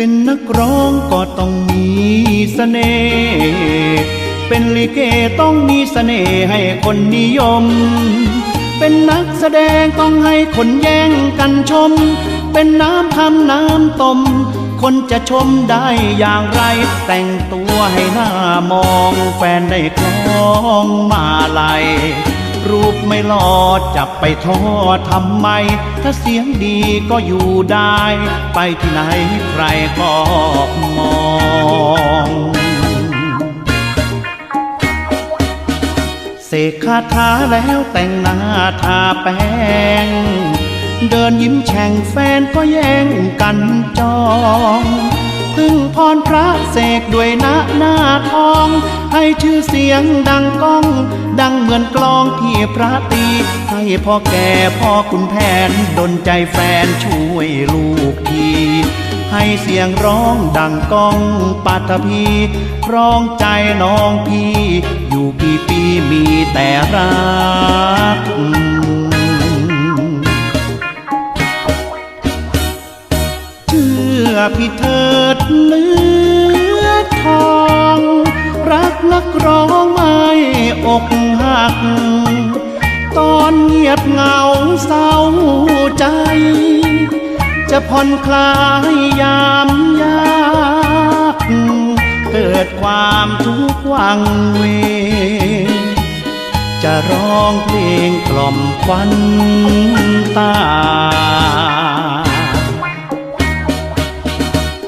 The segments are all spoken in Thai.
เป็นนักร้องก็ต้องมีเสน่ห์เป็นลิเกต้องมีเสน่ห์ให้คนนิยม เป็นนักแสดงต้องให้คนแย่งกันชม เป็นน้ำทำน้ำต้มคนจะชมได้อย่างไร แต่งตัวให้หน้ามองแฟนได้คล้องมาลัย รูปไม่หล่อจับไปทอดทำไม ถ้าเสียงดีก็อยู่ได้ ไปที่ไหนใครก็มองเสกคาถาแล้วแต่งหน้าทาแป้ง เดินยิ้มแฉ่งแฟนก็แย่งกันจอง พึ่งพรพระเสกด้วยหน้าหน้าทอง ให้ชื่อเสียงดังก้อง ดังเหมือนกลองที่พระตี ให้พ่อแก่พ่อคุณแผนดนใจแฟนช่วยลูกทีให้เสียงร้องดังก้องปัทภีร้องใจน้องพี่ อยู่กี่ปีมีแต่รักเชื่อพี่เถิดเลือดทอง นักร้องไม่อกหัก ตอนเงียบเหงาเศร้าใจ จะผ่อนคลายยามยาก เกิดความทุกข์วังเว จะร้องเพลงกล่อมควันตา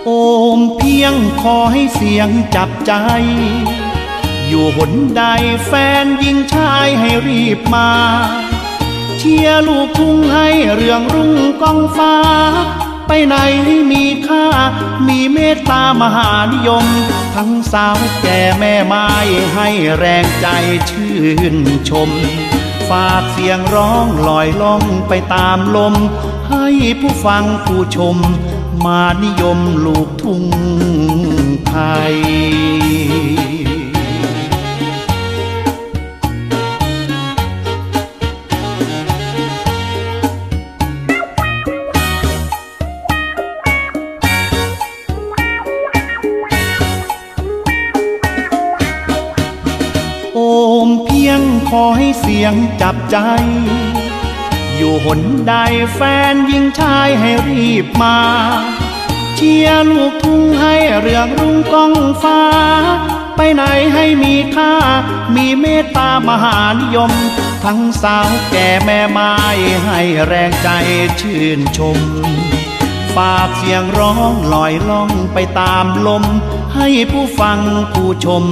โอมเพียงขอให้เสียงจับใจ อยู่หนใดแฟนยิงชายให้รีบมา เชียร์ลูกทุ่งให้เรื่องรุ่งกองฟ้า ไปไหนมีค่า มีเมตตามหานิยม ทั้งสาวแก่แม่ไม้ให้แรงใจชื่นชม ฝากเสียงร้องลอยล่องไปตามลม ให้ผู้ฟังผู้ชม มานิยมลูกทุ่งไทย มเพียงขอให้เสียงจับใจ อยู่หนใดแฟนยิงชายให้รีบมา เชียร์ลูกทุ่งให้เรื่องรุ่งกองฟ้า ไปไหนให้มีค่า มีเมตตามหานิยม ทั้งสาวแก่แม่ไม้ให้แรงใจชื่นชม ฝากเสียงร้องลอยล่องไปตามลม ให้ผู้ฟังผู้ชม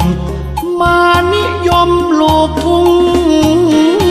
มานิยมลูกทุ่ง